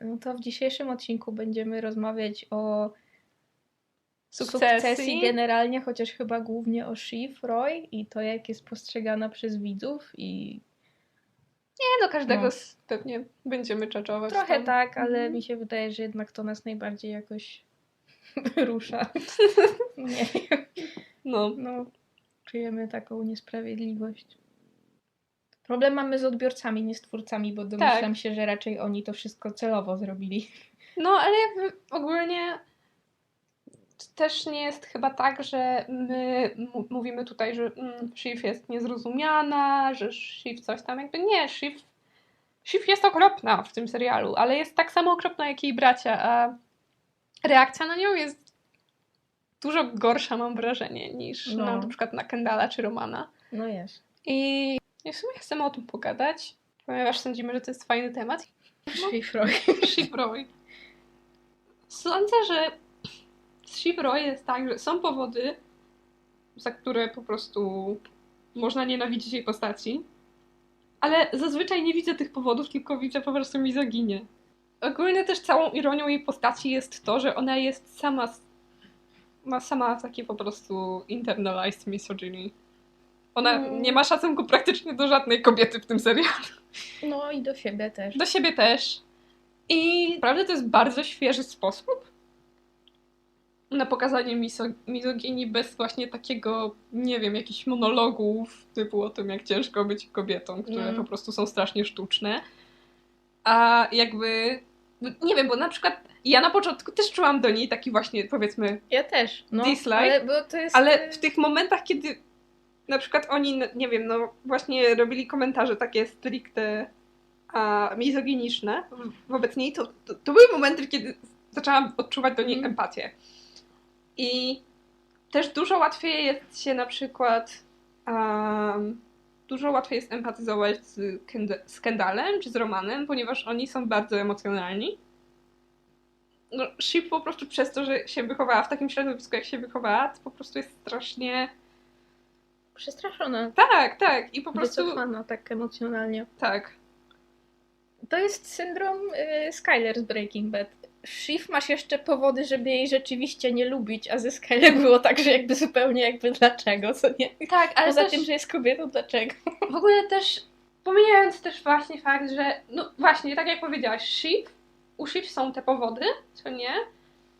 No to w dzisiejszym odcinku będziemy rozmawiać o Sukcesji. sukcesji generalnie, chociaż chyba głównie o Shiv Roy i to, jak jest postrzegana przez widzów i Nie no, każdego No. z- pewnie będziemy czaczować. trochę tam. tak, ale Mhm. mi się wydaje, że jednak to nas najbardziej jakoś rusza. Nie. No. No, czujemy taką niesprawiedliwość. Problem mamy z odbiorcami, nie z twórcami, bo domyślam się, że raczej oni to wszystko celowo zrobili. no, ale ogólnie też nie jest chyba tak, że my mówimy tutaj, że mm, Shiv jest niezrozumiana, że Shiv coś tam, jakby nie, Shiv, Shiv jest okropna w tym serialu, ale jest tak samo okropna jak jej bracia, a reakcja na nią jest dużo gorsza, mam wrażenie, niż No. na, na przykład na Kendala czy Romana. No jest. I w sumie chcemy o tym pogadać, ponieważ sądzimy, że to jest fajny temat. Roy. Shivroy. Sądzę, że z Shivroy jest tak, że są powody, za które po prostu można nienawidzić jej postaci, ale zazwyczaj nie widzę tych powodów, tylko widzę po prostu mizoginię. Ogólnie też całą ironią jej postaci jest to, że ona jest sama ma sama takie po prostu internalized misogyny. Ona Mm. nie ma szacunku praktycznie do żadnej kobiety w tym serialu. No i do siebie też. Do siebie też. I naprawdę to jest bardzo świeży sposób na pokazanie miso- mizoginii bez właśnie takiego, nie wiem, jakichś monologów typu o tym, jak ciężko być kobietą, które No. po prostu są strasznie sztuczne. A jakby, no nie wiem, bo na przykład ja na początku też czułam do niej taki właśnie, powiedzmy, Ja też. No, Dislike, ale ale w tych momentach, kiedy na przykład oni, no, nie wiem, no właśnie robili komentarze takie stricte a, mizoginiczne wobec niej, to, to, to były momenty, kiedy zaczęłam odczuwać do niej Mhm. empatię. I też dużo łatwiej jest się na przykład um, dużo łatwiej jest empatyzować z, z Kendallem czy z Romanem, ponieważ oni są bardzo emocjonalni. No, Shiv po prostu przez to, że się wychowała w takim środowisku, jak się wychowała, to po prostu jest strasznie... Przestraszona. Tak, tak. I po prostu... Wycofana tak emocjonalnie. Tak. To jest syndrom y, Skyler z Breaking Bad. Shiv masz jeszcze powody, żeby jej rzeczywiście nie lubić, a ze Skyler było tak, że jakby zupełnie jakby dlaczego, co nie? Tak, ale Poza też tym, że jest kobietą, dlaczego? w ogóle też, pomijając też właśnie fakt, że no właśnie, tak jak powiedziałaś, Shiv, u Shiv są te powody, co nie?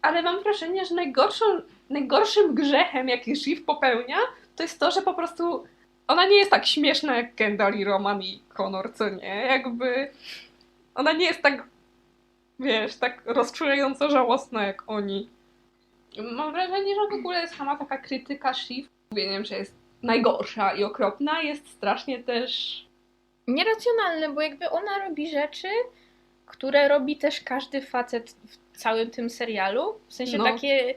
Ale mam wrażenie, że najgorszą, najgorszym grzechem, jaki Shiv popełnia, to jest to, że po prostu ona nie jest tak śmieszna jak Kendall i Roman i Connor, co nie? Jakby ona nie jest tak, wiesz, tak rozczulająco żałosna jak oni. Mam wrażenie, że w ogóle sama taka krytyka Shiv, mówieniem, że jest najgorsza i okropna, jest strasznie też... Nieracjonalne, bo jakby ona robi rzeczy, które robi też każdy facet w całym tym serialu. W sensie No. takie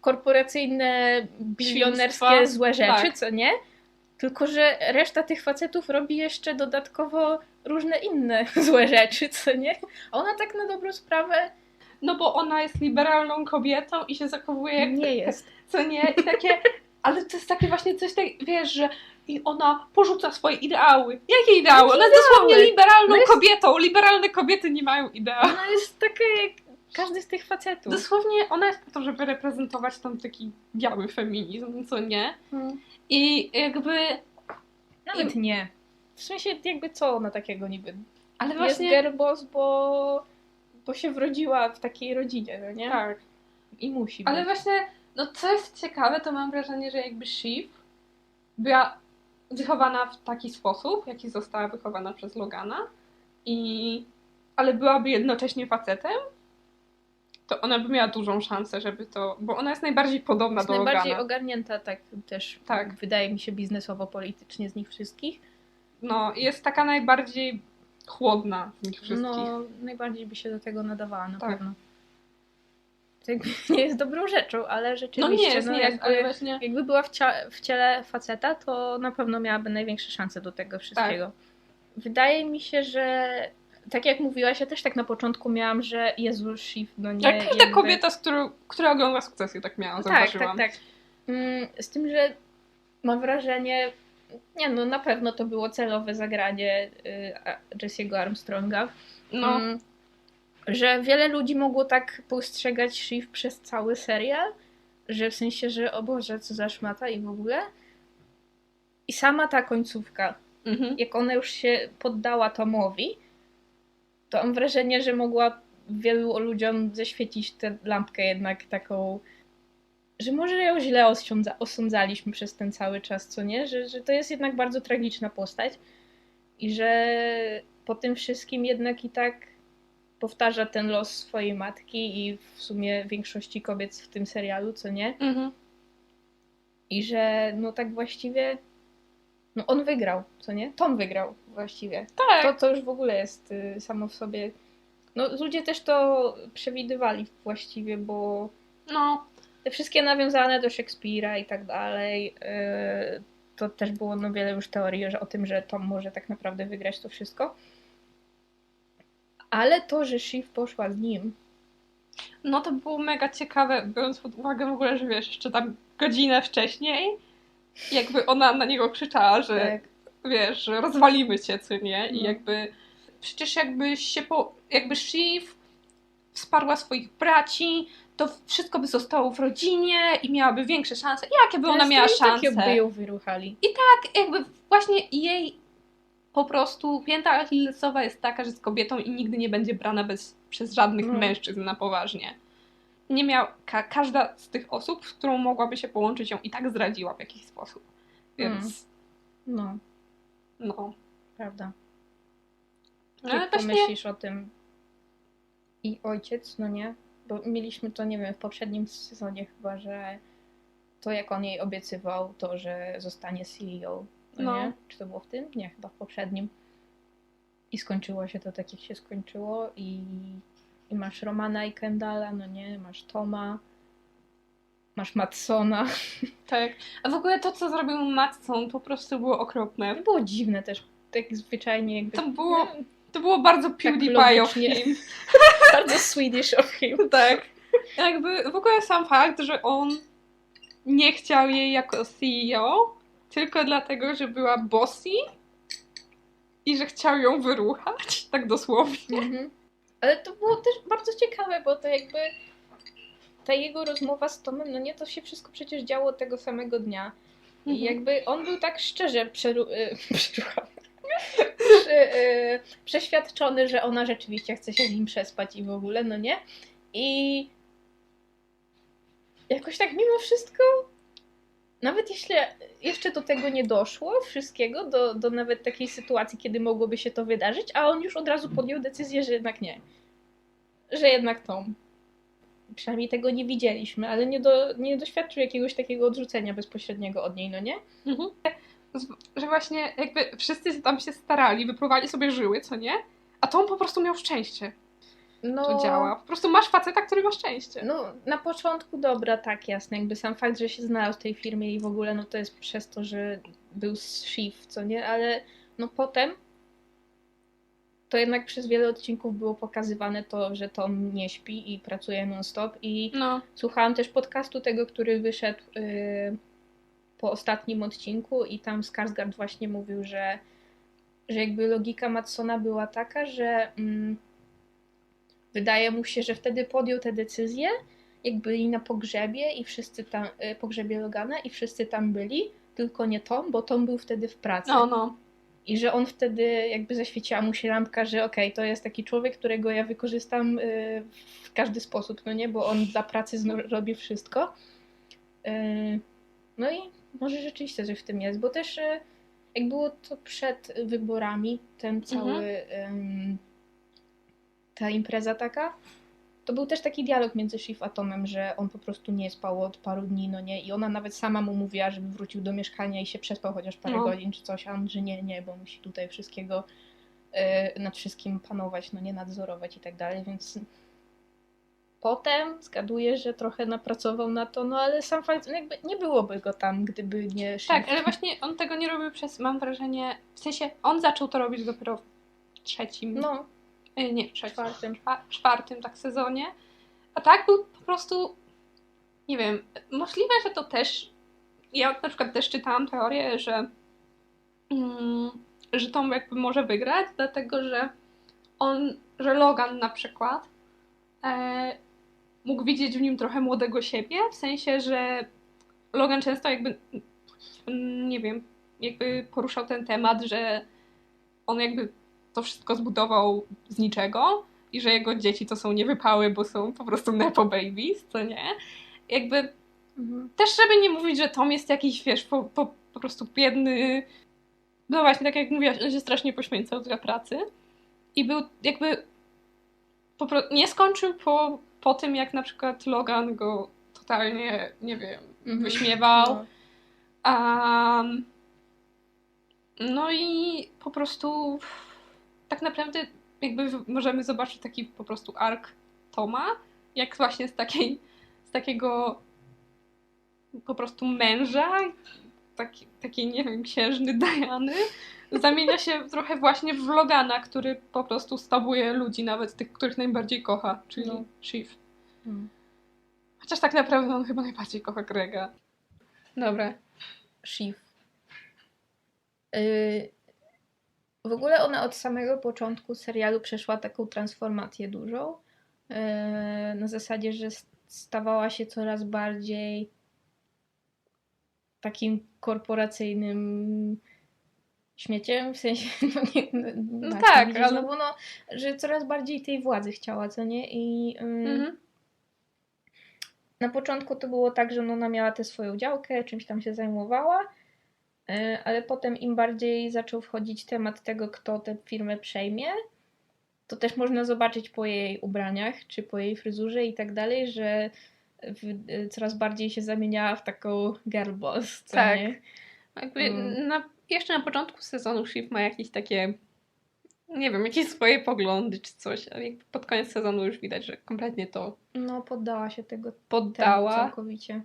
korporacyjne, bilionerskie, złe rzeczy, Tak. co nie? Tylko, że reszta tych facetów robi jeszcze dodatkowo różne inne złe rzeczy, co nie? A ona tak na dobrą sprawę No bo ona jest liberalną kobietą i się zachowuje jak... nie jest. Co nie? I takie... Ale to jest takie właśnie coś tak, wiesz, że i ona porzuca swoje ideały. Jakie ideały? Ona jest dosłownie liberalną No jest- kobietą. Liberalne kobiety nie mają ideałów. Ona jest taka jak każdy z tych facetów. Dosłownie ona jest po to, żeby reprezentować tam taki biały feminizm, co nie? Hmm. I jakby... Nawet nie. W sensie jakby co ona takiego niby Ale Jest właśnie... boss, bo, bo się wrodziła w takiej rodzinie, no nie? Tak. I musi Ale być. właśnie, no co jest ciekawe, to mam wrażenie, że jakby Shiv była wychowana w taki sposób, jaki została wychowana przez Logana, i ale byłaby jednocześnie facetem, to ona by miała dużą szansę, żeby to. Bo ona jest najbardziej podobna Jest do najbardziej Logana. ogarnięta tak też, Tak. wydaje mi się, biznesowo-politycznie z nich wszystkich. No, jest taka najbardziej chłodna z nich wszystkich. No, najbardziej by się do tego nadawała na Tak. pewno. To nie jest dobrą rzeczą, ale no rzeczywiście, nie jest, no, nie jest, ale właśnie. jakby była w, cia- w ciele faceta, to na pewno miałaby największe szanse do tego wszystkiego. Tak. Wydaje mi się, że tak jak mówiłaś, ja też tak na początku miałam, że Jezu, Shiv, no nie. Jak każda jakby- kobieta, z którą, która ogląda sukcesję, tak miała, tak, zauważyłam. tak, tak. Mm, Z tym, że mam wrażenie, nie no, na pewno to było celowe zagranie y, Jesse'ego Armstronga. No, Mm, że wiele ludzi mogło tak postrzegać Shiv przez cały serial, że w sensie, że o Boże, co za szmata i w ogóle. I sama ta końcówka, Mhm. jak ona już się poddała Tomowi, to mam wrażenie, że mogła wielu ludziom zaświecić tę lampkę jednak taką, że może ją źle osądza- osądzaliśmy przez ten cały czas, co nie? Że, że to jest jednak bardzo tragiczna postać i że po tym wszystkim jednak i tak powtarza ten los swojej matki i w sumie większości kobiet w tym serialu, co nie? Mhm. I że no tak właściwie no on wygrał, co nie? Tom wygrał właściwie. Tak. To, to już w ogóle jest y, samo w sobie. No, ludzie też to przewidywali właściwie, bo No. te wszystkie nawiązane do Szekspira i tak dalej, y, to też było no, wiele już teorii że, o tym, że Tom może tak naprawdę wygrać to wszystko. Ale to, że Shiv poszła z nim, No to było mega ciekawe, biorąc pod uwagę w ogóle, że wiesz, jeszcze tam godzinę wcześniej, jakby ona na niego krzyczała, że tak, wiesz, rozwalimy cię, co nie? I No. jakby przecież jakby się po, jakby Shiv wsparła swoich braci, to wszystko by zostało w rodzinie i miałaby większe szanse. Jakie by ona miała i tak szanse? by ją wyruchali. Tak, jakby właśnie jej po prostu pięta achillesowa jest taka, że jest kobietą i nigdy nie będzie brana bez, przez żadnych No. mężczyzn na poważnie. Nie miał, ka, każda z tych osób, z którą mogłaby się połączyć, ją i tak zdradziła w jakiś sposób. Więc No, no. prawda. No, ale właśnie, pomyślisz o tym i ojciec, no nie? Bo mieliśmy to, nie wiem, w poprzednim sezonie chyba, że to jak on jej obiecywał, to, że zostanie CEO, no, No. nie? Czy to było w tym? Nie, chyba w poprzednim. I skończyło się to tak, jak się skończyło i, i masz Romana i Kendala, no nie? Masz Toma, masz Matsona. tak. A w ogóle to, co zrobił Matson, po prostu było okropne. To było dziwne też, tak zwyczajnie jakby... To było To było bardzo PewDiePie of logicznie. him. bardzo Swedish of him. Tak. Jakby w ogóle sam fakt, że on nie chciał jej jako CEO, tylko dlatego, że była bossy i że chciał ją wyruchać, tak dosłownie. Mhm. Ale to było też bardzo ciekawe, bo to jakby ta jego rozmowa z Tomem, no nie, to się wszystko przecież działo tego samego dnia. I Mhm. jakby on był tak szczerze przeru- y. Prze- y, przeświadczony, że ona rzeczywiście chce się z nim przespać i w ogóle, no nie? I jakoś tak mimo wszystko, nawet jeśli jeszcze do tego nie doszło, wszystkiego, do, do nawet takiej sytuacji, kiedy mogłoby się to wydarzyć, a on już od razu podjął decyzję, że jednak nie. Że jednak Tom. Przynajmniej tego nie widzieliśmy, ale nie, do, nie doświadczył jakiegoś takiego odrzucenia bezpośredniego od niej, no nie? Mhm. Że właśnie jakby wszyscy tam się starali, wypruwali sobie żyły, co nie? A to on po prostu miał szczęście. No, To działa. Po prostu masz faceta, który ma szczęście. No, na początku dobra, tak, jasne. Jakby sam fakt, że się znalazł w tej firmie i w ogóle, no to jest przez to, że był z Shiv, co nie? Ale no potem to jednak przez wiele odcinków było pokazywane to, że Tom nie śpi i pracuje non-stop i No. słuchałam też podcastu tego, który wyszedł yy, po ostatnim odcinku i tam Skarsgård właśnie mówił, że, że jakby logika Matsona była taka, że mm, wydaje mu się, że wtedy podjął tę decyzję, jak byli na pogrzebie i wszyscy tam, y, pogrzebie Logana i wszyscy tam byli, tylko nie Tom, bo Tom był wtedy w pracy. No, no. I że on wtedy jakby zaświeciła mu się lampka, że okej, to jest taki człowiek, którego ja wykorzystam y, w każdy sposób, no nie, bo on dla pracy robi wszystko. Y, No i może rzeczywiście coś w tym jest, bo też y, jak było to przed wyborami, ten cały ym, ta impreza taka, to był też taki dialog między Shiv a Tomem, że on po prostu nie spał od paru dni, no nie, i ona nawet sama mu mówiła, żeby wrócił do mieszkania i się przespał chociaż parę No. godzin czy coś, a on, że nie, nie, bo musi tutaj wszystkiego y, nad wszystkim panować, no nie nadzorować i tak dalej, więc potem zgaduję, że trochę napracował na to, no ale sam fakt, no jakby nie byłoby go tam, gdyby nie Shiv. Tak, ale właśnie on tego nie robił przez, mam wrażenie, w sensie on zaczął to robić dopiero w trzecim, No, nie, trzecim, czwartym. czwa- czwartym tak sezonie. A tak był po prostu, nie wiem, możliwe, że to też, ja na przykład też czytałam teorię, że, mm, że Tom jakby może wygrać, dlatego że on, że Logan na przykład e, mógł widzieć w nim trochę młodego siebie, w sensie, że Logan często jakby, nie wiem, jakby poruszał ten temat, że on jakby to wszystko zbudował z niczego i że jego dzieci to są niewypały, bo są po prostu nepo babies, co nie? Jakby też żeby nie mówić, że Tom jest jakiś, wiesz, po, po, po prostu biedny no właśnie, tak jak mówiłaś, on się strasznie poświęcał dla pracy i był jakby po, nie skończył po, po tym, jak na przykład Logan go totalnie, nie wiem, mhm. wyśmiewał. No. Um, no i po prostu tak naprawdę jakby możemy zobaczyć taki po prostu ark Toma, jak właśnie z takiej, z takiego po prostu męża, taki, taki nie wiem, księżny Diany, zamienia się trochę właśnie w Logana, który po prostu stabuje ludzi, nawet tych, których najbardziej kocha, czyli no. Shiv. Hmm. Chociaż tak naprawdę on chyba najbardziej kocha Grega. Dobra. Shiv. Yy, w ogóle ona od samego początku serialu przeszła taką transformację dużą. Yy, na zasadzie, że stawała się coraz bardziej takim korporacyjnym śmieciem, w sensie, no, nie, no, no tak, tak ale... znowu, no, że coraz bardziej tej władzy chciała, co nie? I mhm. na początku to było tak, że no, ona miała tę swoją działkę, czymś tam się zajmowała, ale potem im bardziej zaczął wchodzić temat tego, kto tę firmę przejmie, to też można zobaczyć po jej ubraniach, czy po jej fryzurze i tak dalej, że w, y, coraz bardziej się zamieniała w taką girl boss, co tak. nie? Jakby mm. na, jeszcze na początku sezonu Shift ma jakieś takie nie wiem, jakieś swoje poglądy czy coś, ale jakby pod koniec sezonu już widać, że kompletnie to no poddała się tego poddała całkowicie.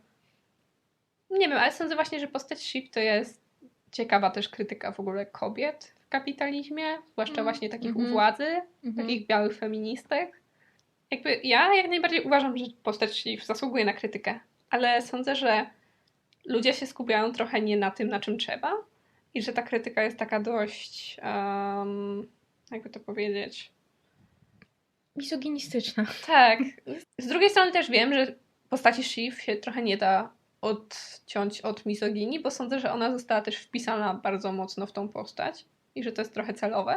Nie wiem, ale sądzę właśnie, że postać Shift to jest ciekawa też krytyka w ogóle kobiet w kapitalizmie, zwłaszcza mm. właśnie takich mm -hmm. u władzy, mm -hmm. takich białych feministek jakby ja jak najbardziej uważam, że postać Shiv zasługuje na krytykę, ale sądzę, że ludzie się skupiają trochę nie na tym, na czym trzeba i że ta krytyka jest taka dość, um, jakby to powiedzieć... Misoginistyczna. Tak. Z drugiej strony też wiem, że postaci Shiv się trochę nie da odciąć od misoginii, bo sądzę, że ona została też wpisana bardzo mocno w tą postać i że to jest trochę celowe.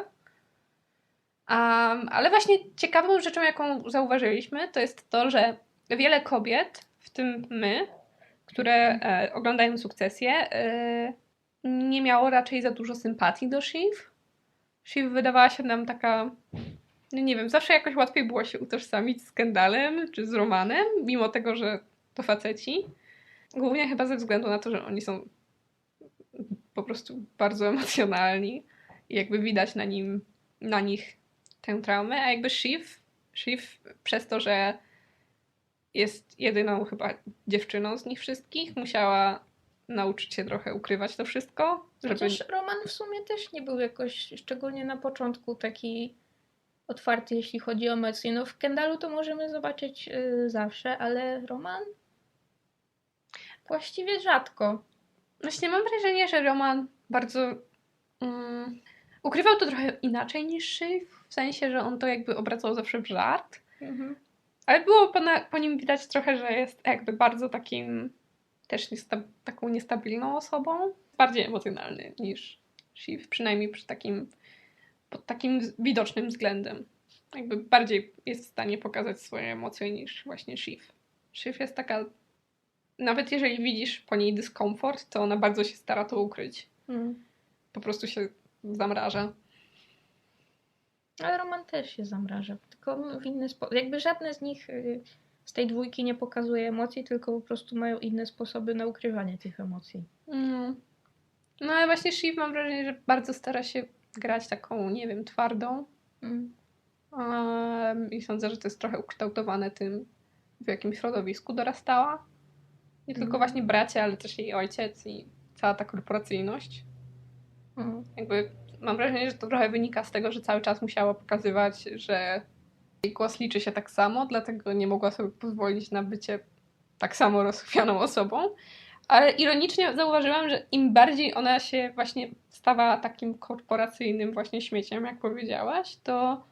Um, ale właśnie ciekawą rzeczą, jaką zauważyliśmy, to jest to, że wiele kobiet, w tym my, które e, oglądają sukcesję, e, nie miało raczej za dużo sympatii do Shiv. Shiv wydawała się nam taka, no nie wiem, zawsze jakoś łatwiej było się utożsamić z Kendallem czy z Romanem, mimo tego, że to faceci. Głównie chyba ze względu na to, że oni są po prostu bardzo emocjonalni i jakby widać na nim, na nich tę traumę, a jakby Shiv, Shiv przez to, że jest jedyną chyba dziewczyną z nich wszystkich, musiała nauczyć się trochę ukrywać to wszystko. Żeby... Chociaż Roman w sumie też nie był jakoś, szczególnie na początku, taki otwarty, jeśli chodzi o emocje. No w Kendalu to możemy zobaczyć yy, zawsze, ale Roman właściwie rzadko. Właśnie mam wrażenie, że Roman bardzo mm, ukrywał to trochę inaczej niż Shiv w sensie, że on to jakby obracał zawsze w żart. Mhm. Ale było po, na, po, nim widać trochę, że jest jakby bardzo takim też niesta, taką niestabilną osobą. Bardziej emocjonalny niż Shiv, przynajmniej przy takim pod takim widocznym względem. Jakby bardziej jest w stanie pokazać swoje emocje niż właśnie Shiv. Shiv jest taka nawet jeżeli widzisz po niej dyskomfort, to ona bardzo się stara to ukryć. Mm. Po prostu się zamraża. Ale Roman też się zamraża, tylko w inny sposób. Jakby żadne z nich y, z tej dwójki nie pokazuje emocji, tylko po prostu mają inne sposoby na ukrywanie tych emocji. Mm. No ale właśnie Shiv mam wrażenie, że bardzo stara się grać taką, nie wiem, twardą. Mm. Um, I sądzę, że to jest trochę ukształtowane tym, w jakim środowisku dorastała. Nie mm. tylko właśnie bracia, ale też jej ojciec i cała ta korporacyjność. Mm. Jakby mam wrażenie, że to trochę wynika z tego, że cały czas musiała pokazywać, że jej głos liczy się tak samo, dlatego nie mogła sobie pozwolić na bycie tak samo rozchwianą osobą. Ale ironicznie zauważyłam, że im bardziej ona się właśnie stawała takim korporacyjnym właśnie śmieciem, jak powiedziałaś, to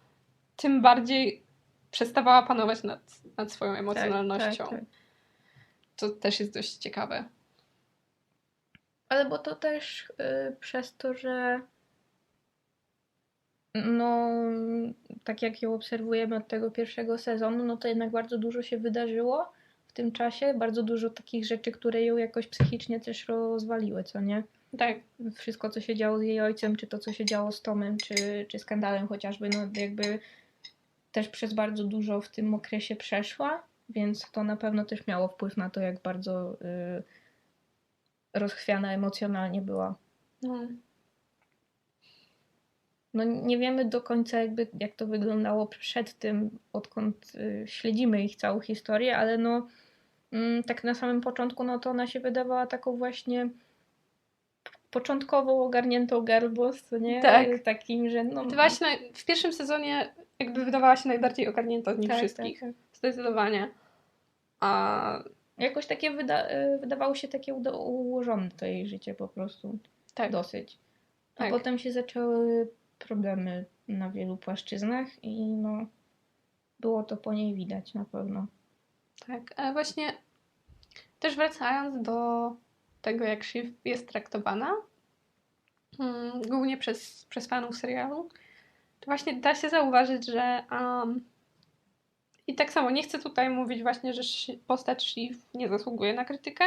tym bardziej przestawała panować nad, nad swoją emocjonalnością. Tak, tak, tak. To też jest dość ciekawe. Ale bo to też y, przez to, że no, tak jak ją obserwujemy od tego pierwszego sezonu, no to jednak bardzo dużo się wydarzyło w tym czasie. Bardzo dużo takich rzeczy, które ją jakoś psychicznie też rozwaliły, co nie? Tak. Wszystko, co się działo z jej ojcem, czy to, co się działo z Tomem, czy, czy skandalem chociażby, no jakby też przez bardzo dużo w tym okresie przeszła, więc to na pewno też miało wpływ na to, jak bardzo y, rozchwiana emocjonalnie była. No. No nie wiemy do końca jakby jak to wyglądało przed tym, odkąd y, śledzimy ich całą historię, ale no mm, tak na samym początku no to ona się wydawała taką właśnie początkową ogarniętą garbos, nie? Tak. Y, Takim, że no... Naj- w pierwszym sezonie jakby wydawała się najbardziej ogarnięta z nich tak, wszystkich. tak, tak. Zdecydowanie. A Jakoś takie wyda- y, wydawało się takie ułożone to jej życie po prostu. tak. Dosyć. A Tak. potem się zaczęły problemy na wielu płaszczyznach i no było to po niej widać na pewno. Tak, ale właśnie też wracając do tego, jak Shiv jest traktowana, mm, głównie przez, przez fanów serialu, to właśnie da się zauważyć, że um, i tak samo nie chcę tutaj mówić właśnie, że postać Shiv nie zasługuje na krytykę,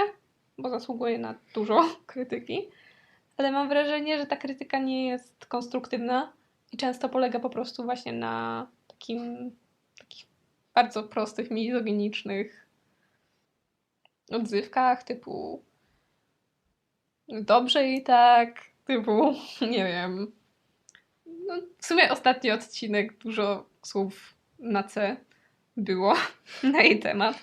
bo zasługuje na dużo krytyki, ale mam wrażenie, że ta krytyka nie jest konstruktywna i często polega po prostu właśnie na takim takich bardzo prostych, mizoginicznych odzywkach typu dobrze i tak, typu nie wiem. No, w sumie ostatni odcinek dużo słów na C było na jej temat.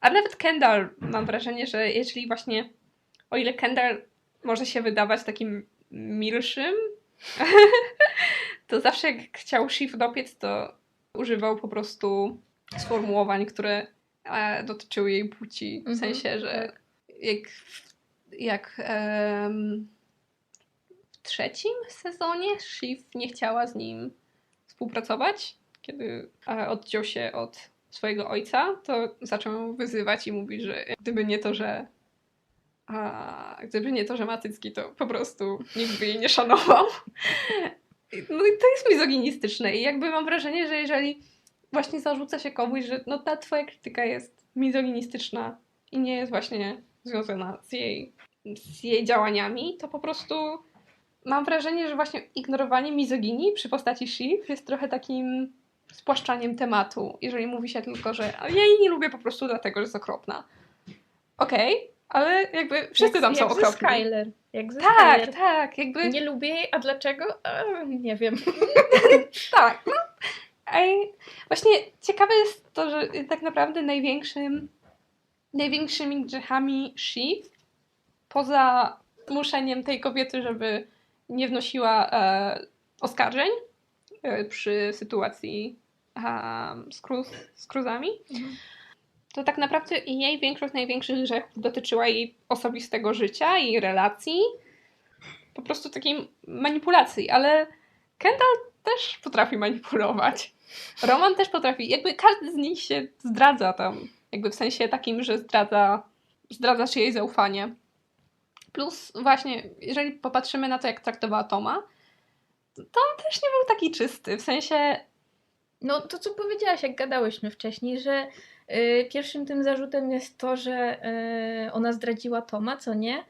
A nawet Kendall mam wrażenie, że jeżeli właśnie o ile Kendall może się wydawać takim milszym, to zawsze jak chciał Shiv dopiec, to używał po prostu sformułowań, które e, dotyczyły jej płci. W Mhm, sensie, że jak, jak em, w trzecim sezonie Shiv nie chciała z nim współpracować, kiedy odciął się od swojego ojca, to zaczął wyzywać i mówić, że gdyby nie to, że a gdyby nie to, że ma to po prostu nikt by jej nie szanował. No i to jest mizoginistyczne i jakby mam wrażenie, że jeżeli właśnie zarzuca się komuś, że no ta twoja krytyka jest mizoginistyczna i nie jest właśnie związana z jej, z jej działaniami, to po prostu mam wrażenie, że właśnie ignorowanie mizoginii przy postaci Shiv jest trochę takim spłaszczaniem tematu, jeżeli mówi się tylko, że "A ja jej nie lubię po prostu dlatego, że jest okropna. Okej, ale jakby wszyscy jak, tam są jak ze okropni. Skyler. Jak ze Tak, Skyler. tak, jakby Nie lubię jej, a dlaczego? A, nie wiem. tak. No. Właśnie ciekawe jest to, że tak naprawdę największym, największymi grzechami Shiv, poza zmuszeniem tej kobiety, żeby nie wnosiła e, oskarżeń e, przy sytuacji e, z, cruz, z cruzami, to tak naprawdę jej większość największych grzechów dotyczyła jej osobistego życia, jej relacji, po prostu takiej manipulacji, ale Kendall też potrafi manipulować. Roman też potrafi, jakby każdy z nich się zdradza tam, jakby w sensie takim, że zdradza, zdradzasz jej zaufanie. Plus właśnie, jeżeli popatrzymy na to, jak traktowała Toma, to on też nie był taki czysty, w sensie No to co powiedziałaś, jak gadałyśmy wcześniej, że y, pierwszym tym zarzutem jest to, że y, ona zdradziła Toma, co nie?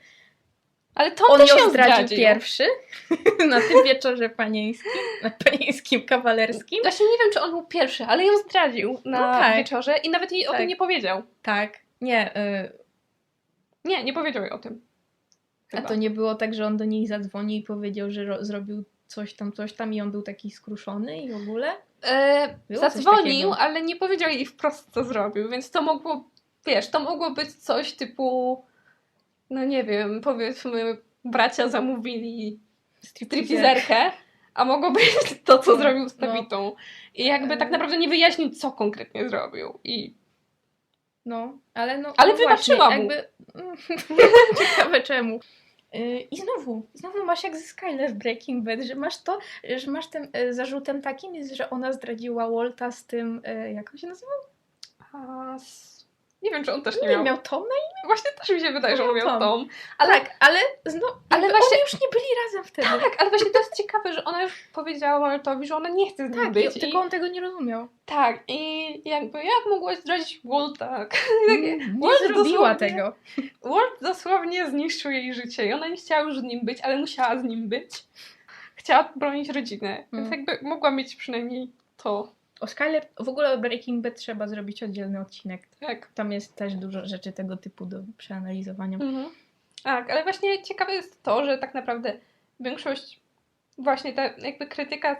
ale Tom On też ją zdradził, zdradził. pierwszy na tym wieczorze panieńskim, na panieńskim kawalerskim. Właśnie nie wiem, czy on był pierwszy, ale ją zdradził na No tak. wieczorze i nawet jej o Tak. tym nie powiedział. Tak, nie, y, Nie, nie powiedział jej o tym. a Chyba. to nie było tak, że on do niej zadzwonił i powiedział, że ro- zrobił coś tam, coś tam i on był taki skruszony i w ogóle? E, Było zadzwonił, ale nie powiedział jej wprost, co zrobił, więc to mogło, wiesz, to mogło być coś typu, no nie wiem, powiedzmy, bracia zamówili stripteaserkę, a mogło być to, co No, zrobił z no. Tabitą. I jakby tak E. naprawdę nie wyjaśnił, co konkretnie zrobił. I No, ale no. Ale no wybaczyła mu. Jakby... Ciekawe czemu. Yy, I znowu, znowu masz jak ze Skyler w Breaking Bad, że masz to, że masz y, zarzutem takim jest, że ona zdradziła Walta z tym, y, jak on się nazywa? A, s- nie wiem, czy on też nie, Nie miał. miał Tom na imię? Właśnie też mi się wydaje, że on miał Tom. Tom. Ale Tak, ale, zno, Ale właśnie- oni już nie byli razem wtedy. tak, ale właśnie to jest ciekawe, że ona już powiedziała Waltowi, że ona nie chce z nim Tak, być. i, tylko on tego nie rozumiał. tak, i jakby jak mogłaś zdradzić Walta? Nie, nie Walt zrobiła dosłownie- tego. Walt dosłownie zniszczył jej życie i ona nie chciała już z nim być, ale musiała z nim być. Chciała bronić rodziny, więc Mm. jakby mogła mieć przynajmniej to. O Skyler, w ogóle o Breaking Bad trzeba zrobić oddzielny odcinek. Tak. Tam jest też dużo rzeczy tego typu do przeanalizowania. Mhm. Tak, ale właśnie ciekawe jest to, że tak naprawdę większość właśnie ta jakby krytyka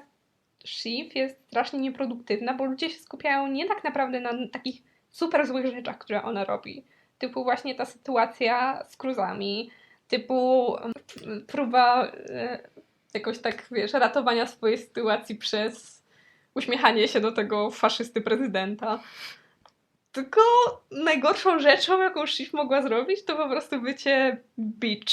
Shiv jest strasznie nieproduktywna, bo ludzie się skupiają nie tak naprawdę na takich super złych rzeczach, które ona robi. Typu właśnie ta sytuacja z cruzami, typu mm, próba e, jakoś tak, wiesz, ratowania swojej sytuacji przez uśmiechanie się do tego faszysty prezydenta. Tylko najgorszą rzeczą, jaką Shiv mogła zrobić, to po prostu bycie bitch.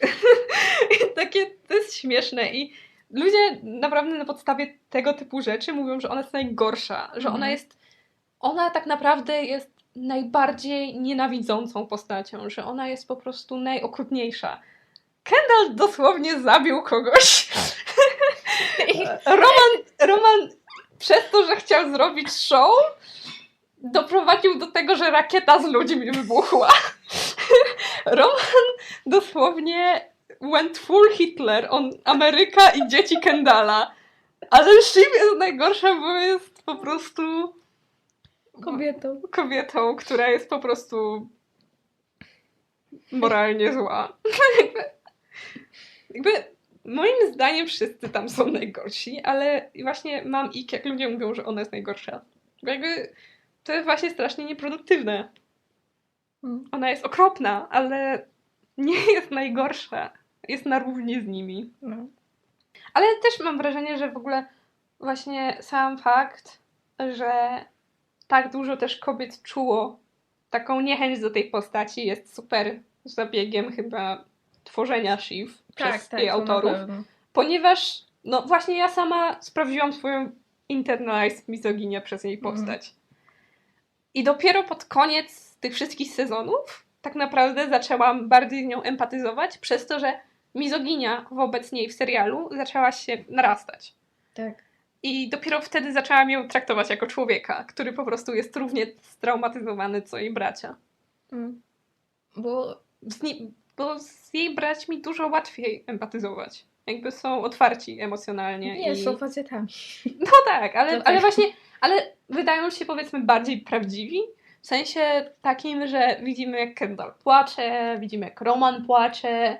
Takie, to jest śmieszne i ludzie naprawdę na podstawie tego typu rzeczy mówią, że ona jest najgorsza, że ona Mhm. jest, ona tak naprawdę jest najbardziej nienawidzącą postacią, że ona jest po prostu najokrutniejsza. Kendall dosłownie zabił kogoś. Roman, Roman przez to, że chciał zrobić show, doprowadził do tego, że rakieta z ludźmi wybuchła. Roman dosłownie went full Hitler on Ameryka i dzieci Kendala. Ale Shiv jest najgorsza, bo jest po prostu Kobietą. kobietą, która jest po prostu moralnie zła. jakby, jakby moim zdaniem wszyscy tam są najgorsi, ale właśnie mam ik, jak ludzie mówią, że ona jest najgorsza. Bo jakby to jest właśnie strasznie nieproduktywne. Mm. Ona jest okropna, ale nie jest najgorsza. Jest na równi z nimi. No. Ale też mam wrażenie, że w ogóle właśnie sam fakt, że tak dużo też kobiet czuło taką niechęć do tej postaci jest super zabiegiem chyba tworzenia Shiv przez jej Tak, to na autorów. Ponieważ, no właśnie ja sama sprawdziłam swoją internalized mizoginię przez jej Mhm. postać. I dopiero pod koniec tych wszystkich sezonów tak naprawdę zaczęłam bardziej z nią empatyzować, przez to, że mizoginia wobec niej w serialu zaczęła się narastać. Tak. I dopiero wtedy zaczęłam ją traktować jako człowieka, który po prostu jest równie straumatyzowany co jej bracia. Mm. Bo Z ni- bo z jej braćmi dużo łatwiej empatyzować. Jakby są otwarci emocjonalnie. nie, i... są facetami. No tak, ale, No tak. ale właśnie, ale wydają się powiedzmy bardziej prawdziwi. W sensie takim, że widzimy jak Kendall płacze, widzimy jak Roman płacze.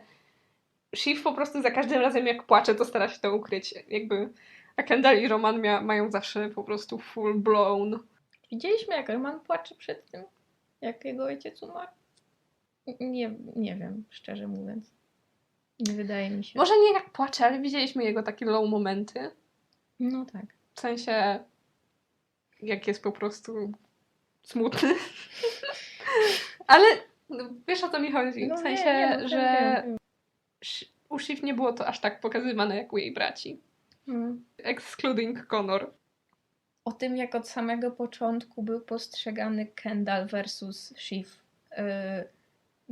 Shiv po prostu za każdym razem jak płacze, to stara się to ukryć. Jakby, a Kendall i Roman mia- mają zawsze po prostu full blown. Widzieliśmy, jak Roman płacze przed tym? Jak jego ojciec umarł? Nie, nie wiem, szczerze mówiąc. Nie wydaje mi się. Może nie jak płacze, ale widzieliśmy jego takie low momenty. No tak. W sensie, jak jest po prostu smutny. Ale no, wiesz o co mi chodzi. No w nie, sensie, nie, no, wiem, że wiem, u Shiv nie było to aż tak pokazywane jak u jej braci. Mm. Excluding Connor. O tym, jak od samego początku był postrzegany Kendall versus Shiv. Yy,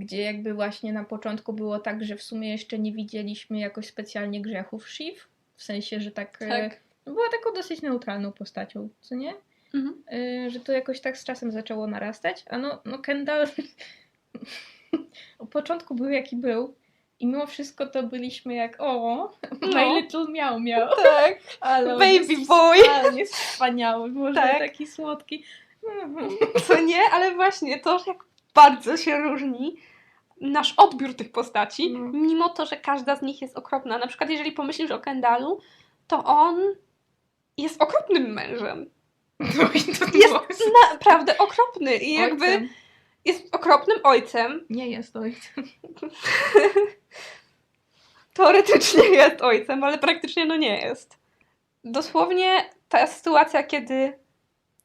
gdzie jakby właśnie na początku było tak, że w sumie jeszcze nie widzieliśmy jakoś specjalnie grzechów Shiv. W sensie, że tak, Tak. Yy, była taką dosyć neutralną postacią, co nie? Mhm. Yy, że to jakoś tak z czasem zaczęło narastać. A no, no Kendall od początku był jaki był. I mimo wszystko to byliśmy jak o, No. my little miał miał. Tak. Ale on Baby jest boy. totalnie wspaniały, może Tak. taki słodki. Co nie, ale właśnie to, jak bardzo się różni nasz odbiór tych postaci, No. mimo to, że każda z nich jest okropna. Na przykład, jeżeli pomyślisz o Kendalu, to on jest okropnym mężem. No i to Jest naprawdę okropny i jakby Ojcem. jest okropnym ojcem. Nie jest ojcem. Teoretycznie jest ojcem, ale praktycznie no nie jest. Dosłownie ta sytuacja, kiedy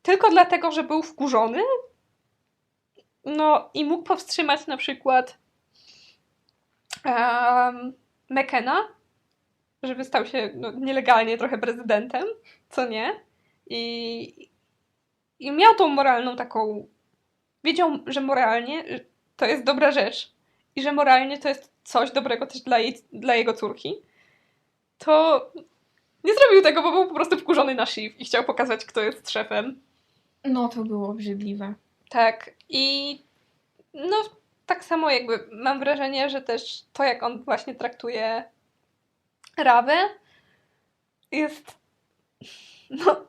tylko dlatego, że był wkurzony, no i mógł powstrzymać na przykład um, McKenna, żeby stał się no, nielegalnie trochę prezydentem, co nie? I, I miał tą moralną taką. Wiedział, że moralnie to jest dobra rzecz i że moralnie to jest coś dobrego też dla, jej, dla jego córki. To nie zrobił tego, bo był po prostu wkurzony na Shiv i chciał pokazać, kto jest szefem. No, to było obrzydliwe. Tak. I no, tak samo jakby mam wrażenie, że też to, jak on właśnie traktuje Rawę, jest. No,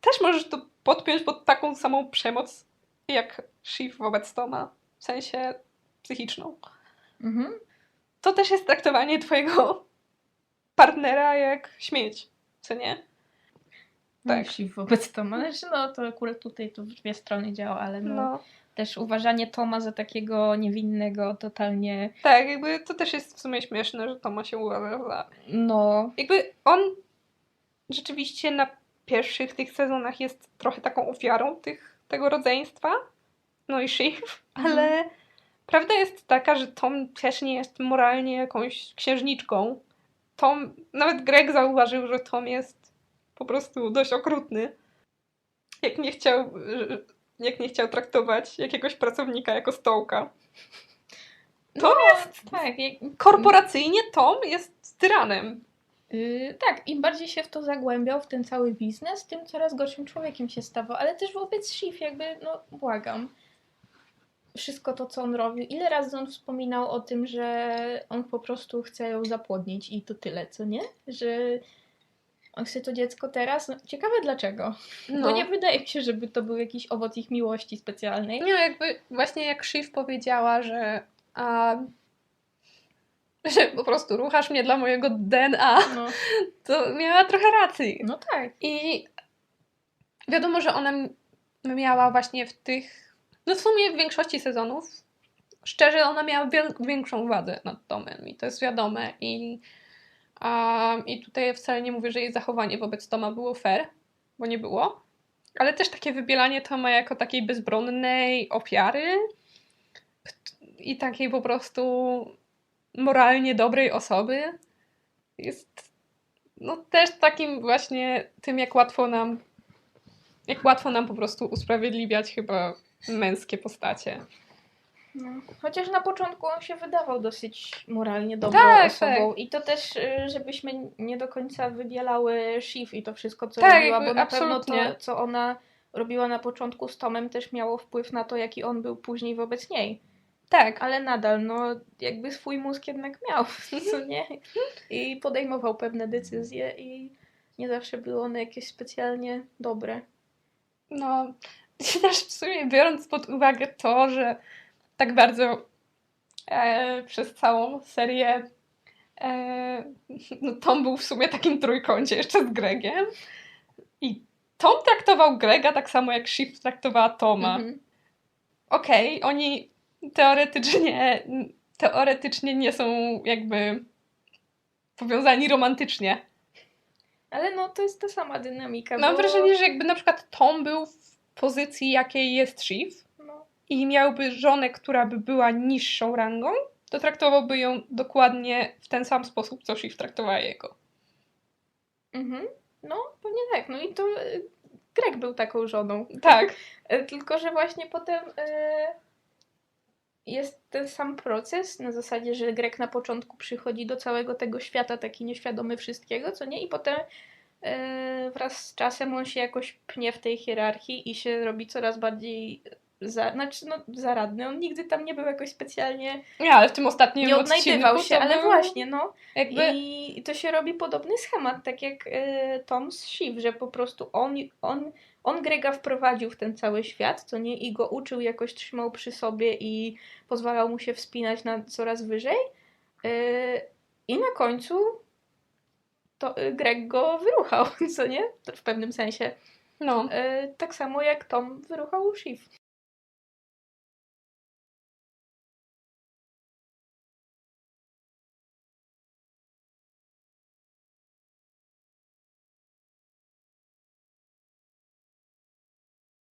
też możesz to podpiąć pod taką samą przemoc, jak Shiv wobec Toma. W sensie psychiczną. Mhm. To też jest traktowanie twojego partnera jak śmieć, co nie? Tak. Shiv wobec Toma. Znaczy, no, to akurat tutaj to w dwie strony działa, ale no, No. Też uważanie Toma za takiego niewinnego, totalnie, Tak, jakby to też jest w sumie śmieszne, że Toma się uważa za no, jakby on rzeczywiście na pierwszych tych sezonach jest trochę taką ofiarą tych, tego rodzeństwa, no i Shiv, Mhm. ale prawda jest taka, że Tom też nie jest moralnie jakąś księżniczką. Tom, nawet Greg zauważył, że Tom jest po prostu dość okrutny. Jak nie chciał, jak nie chciał traktować jakiegoś pracownika jako stołka. no To tak, jak, Korporacyjnie Tom jest tyranem. Yy, tak, im bardziej się w to zagłębiał, w ten cały biznes, tym coraz gorszym człowiekiem się stawał, ale też wobec Shiv, jakby, no błagam. Wszystko to, co on robił, ile razy on wspominał o tym, że on po prostu chce ją zapłodnić i to tyle, co nie? Że on chce to dziecko teraz. No, ciekawe dlaczego. No. Bo nie wydaje mi się, żeby to był jakiś owoc ich miłości specjalnej. Nie, jakby właśnie jak Shiv powiedziała, że, a, że po prostu ruchasz mnie dla mojego DNA, No, to miała trochę racji. no tak. I wiadomo, że ona miała właśnie w tych, no w sumie w większości sezonów, szczerze, ona miała większą władzę nad Tomem i to jest wiadome i, a, i tutaj wcale nie mówię, że jej zachowanie wobec Toma było fair, bo nie było, ale też takie wybielanie Toma jako takiej bezbronnej ofiary i takiej po prostu moralnie dobrej osoby jest no też takim właśnie tym, jak łatwo nam jak łatwo nam po prostu usprawiedliwiać chyba męskie postacie. No. Chociaż na początku on się wydawał dosyć moralnie dobrą Tak, osobą. I to też, y, żebyśmy nie do końca wybielały Shiv i to wszystko, co Tak, robiła, bo na pewno absolutnie. to, co ona robiła na początku z Tomem, też miało wpływ na to, jaki on był później wobec niej. Tak, Ale nadal, no, jakby swój mózg jednak miał, co nie? I podejmował pewne decyzje i nie zawsze były one jakieś specjalnie dobre. no też w sumie biorąc pod uwagę to, że tak bardzo e, przez całą serię e, no Tom był w sumie takim trójkącie jeszcze z Gregiem i Tom traktował Grega tak samo jak Shiv traktowała Toma. Mhm. okej, oni teoretycznie, teoretycznie nie są jakby powiązani romantycznie. Ale no, to jest ta sama dynamika. Mam bo... wrażenie, że jakby na przykład Tom był w pozycji, jakiej jest Shiv i miałby żonę, która by była niższą rangą, to traktowałby ją dokładnie w ten sam sposób, co Shiv traktowała jego. Mhm. No, pewnie tak. No i to y, Greg był taką żoną. Tak, E, Tylko, że właśnie potem e, jest ten sam proces na zasadzie, że Greg na początku przychodzi do całego tego świata taki nieświadomy wszystkiego, co nie? I potem e, wraz z czasem on się jakoś pnie w tej hierarchii i się robi coraz bardziej za, znaczy, no, zaradny. On nigdy tam nie był jakoś specjalnie, nie, ale w tym ostatnim nie odcinku odnajdywał się, ale był właśnie, no. Jakby... I to się robi podobny schemat, tak jak e, Tom z Shiv, że po prostu on, on, on Grega wprowadził w ten cały świat, co nie, i go uczył, jakoś trzymał przy sobie i pozwalał mu się wspinać na coraz wyżej. E, I na końcu to e, Greg go wyruchał, co nie? W pewnym sensie. No. E, tak samo jak Tom wyruchał Shiv.